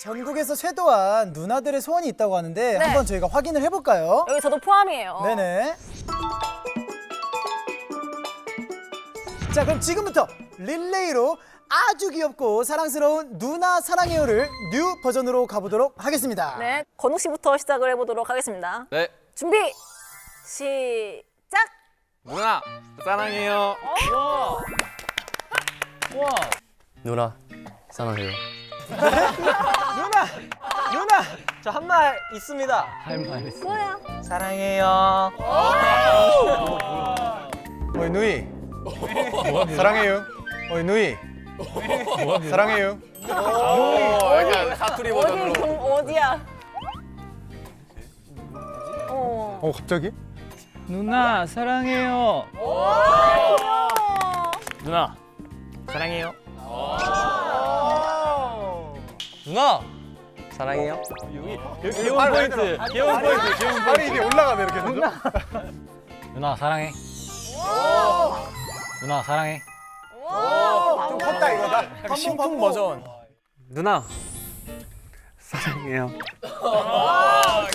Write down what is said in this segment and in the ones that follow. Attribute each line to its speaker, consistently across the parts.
Speaker 1: 전국에서 쇄도한 누나들의 소원이 있다고 하는데
Speaker 2: 네.
Speaker 1: 한번 저희가 확인을 해볼까요?
Speaker 2: 여기 저도 포함이에요.
Speaker 1: 네네. 자 그럼 지금부터 릴레이로 아주 귀엽고 사랑스러운 누나 사랑해요를 뉴 버전으로 가보도록 하겠습니다.
Speaker 2: 네, 건욱 씨부터 시작을 해보도록 하겠습니다.
Speaker 3: 네.
Speaker 2: 준비, 시작.
Speaker 3: 누나 사랑해요.
Speaker 4: 누나 사랑해요.
Speaker 5: 누나! 누나! 저 한 말 있습니다.
Speaker 4: 할말 있어.
Speaker 2: 뭐야?
Speaker 5: 사랑해요.
Speaker 6: 어이 누이 사랑해요 어이 누이 사랑해요
Speaker 3: 오, 약간 사투리
Speaker 2: 어디
Speaker 3: 버전으로.
Speaker 2: 경 어디야? 어.
Speaker 6: 어 갑자기?
Speaker 7: 누나 사랑해요.
Speaker 4: 누나 사랑해요.
Speaker 5: 누나!
Speaker 4: 사랑해요.
Speaker 6: 귀여운 포인트 귀여운 포인트 귀여운 팔이 이게 올라가네 이렇게 누나
Speaker 7: 누나 사랑해. 누나 사랑해.
Speaker 6: 좀 컸다 이거다
Speaker 1: 한번
Speaker 5: 신풍
Speaker 1: 받고.
Speaker 5: 버전.
Speaker 4: 누나 사랑해요.
Speaker 2: 아,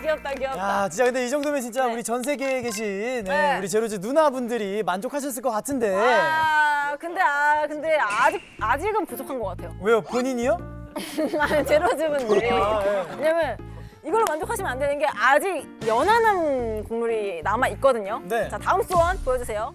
Speaker 2: 귀엽다, 귀엽다.
Speaker 1: 야 진짜 근데 이 정도면 진짜 우리 전 세계에 계신 네,
Speaker 2: 네.
Speaker 1: 우리 제로즈 누나분들이 만족하셨을 것 같은데
Speaker 2: 아, 근데 아, 근데 아직 아직은 부족한 것 같아요.
Speaker 1: 왜요 본인이요?
Speaker 2: 아니 제로즈분들이 왜냐면 이걸로 만족하시면 안 되는 게 아직 연하남 국룰이 남아 있거든요.
Speaker 1: 네.
Speaker 2: 자 다음 소원 보여주세요.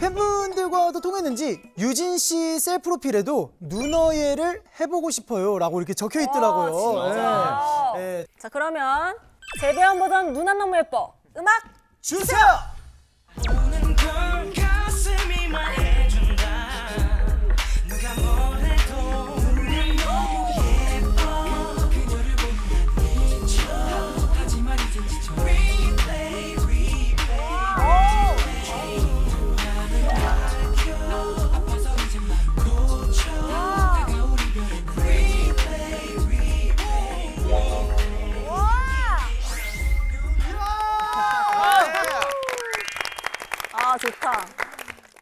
Speaker 1: 팬분들과도 통했는지 유진 씨 셀 프로필에도 누너예를 해보고 싶어요라고 이렇게 적혀 있더라고요.
Speaker 2: 아, 진짜?
Speaker 1: 네. 네.
Speaker 2: 자 그러면 재배원 버전 누나 너무 예뻐 음악
Speaker 1: 주세요.
Speaker 8: Morning, go. 不错